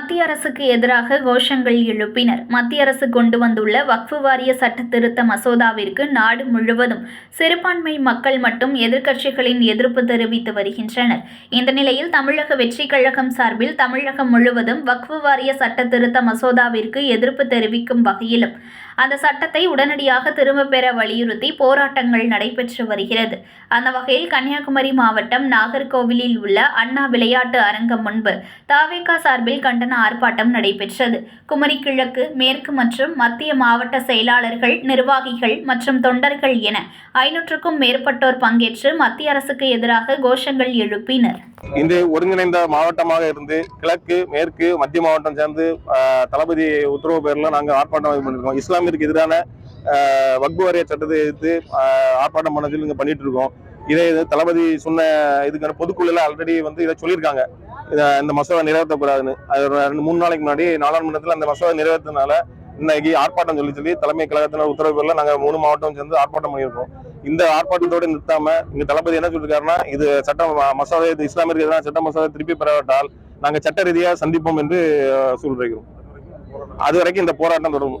மத்திய அரசுக்கு எதிராக கோஷங்கள் எழுப்பினர். மத்திய அரசு கொண்டு வந்துள்ள வக்ஃபு வாரிய சட்ட திருத்த மசோதாவிற்கு நாடு முழுவதும் சிறுபான்மை மக்கள் மற்றும் எதிர்க்கட்சிகளின் எதிர்ப்பு தெரிவித்து வருகின்றனர். இந்த நிலையில் தமிழக வெற்றிக் கழகம் சார்பில் தமிழகம் முழுவதும் வக்ஃபு வாரிய சட்ட திருத்த மசோதாவிற்கு எதிர்ப்பு தெரிவிக்கும் வகையிலும் அந்த சட்டத்தை உடனடியாக திரும்பப் பெற வலியுறுத்தி போராட்டங்கள் நடைபெற்று வருகிறது. அந்த வகையில் கன்னியாகுமரி மாவட்டம் நாகர்கோவிலில் உள்ள அண்ணா விளையாட்டு அரங்கம் முன்பு தாவேகா சார்பில் கண்டன ஆர்ப்பாட்டம் நடைபெற்றது. குமரி கிழக்கு மேற்கு மற்றும் மத்திய மாவட்ட செயலாளர்கள் நிர்வாகிகள் மற்றும் தொண்டர்கள் என ஐநூற்றுக்கும் மேற்பட்டோர் பங்கேற்று மத்திய அரசுக்கு எதிராக கோஷங்கள் எழுப்பினர். இந்த ஒருங்கிணைந்த மாவட்டமாக இருந்து கிழக்கு மேற்கு மத்திய மாவட்டம் சேர்ந்து தளபதி உத்தரவு பேரில் நாங்கள் ஆர்ப்பாட்டம் பண்ணிருக்கோம். இஸ்லாமிற்கு எதிரான வக்பு வாரிய சட்டத்தை எதிர்த்து ஆர்ப்பாட்டம் பண்ணதில் இங்கே பண்ணிட்டு இருக்கோம். இதே இது தளபதி சொன்ன இதுக்கான பொதுக்குழுல ஆல்ரெடி வந்து இதை சொல்லியிருக்காங்க. இந்த மசோதா நிறைவேற்றக்கூடாதுன்னு. அது ரெண்டு மூணு நாளைக்கு முன்னாடி நாடாளுமன்றத்தில் அந்த மசோதா நிறைவேற்றினால இன்னைக்கு ஆர்ப்பாட்டம் சொல்லி சொல்லி தலைமை கழகத்தினர் உத்தரவு பேரில் நாங்கள் மூணு மாவட்டம் சேர்ந்து ஆர்ப்பாட்டம் பண்ணியிருக்கோம். இந்த ஆர்ப்பாட்டத்தோடு நிறுத்தாம இங்க தளபதி என்ன சொல்லிருக்காருன்னா இது சட்ட மசோதா இது இஸ்லாமியருக்கு எதிரான சட்ட மசோதா திருப்பி பெறவிட்டால் நாங்கள் சட்ட ரீதியாக சந்திப்போம் என்று அஹ், சொல்லிருக்கிறோம் அது வரைக்கும் இந்த போராட்டம் தொடரும்.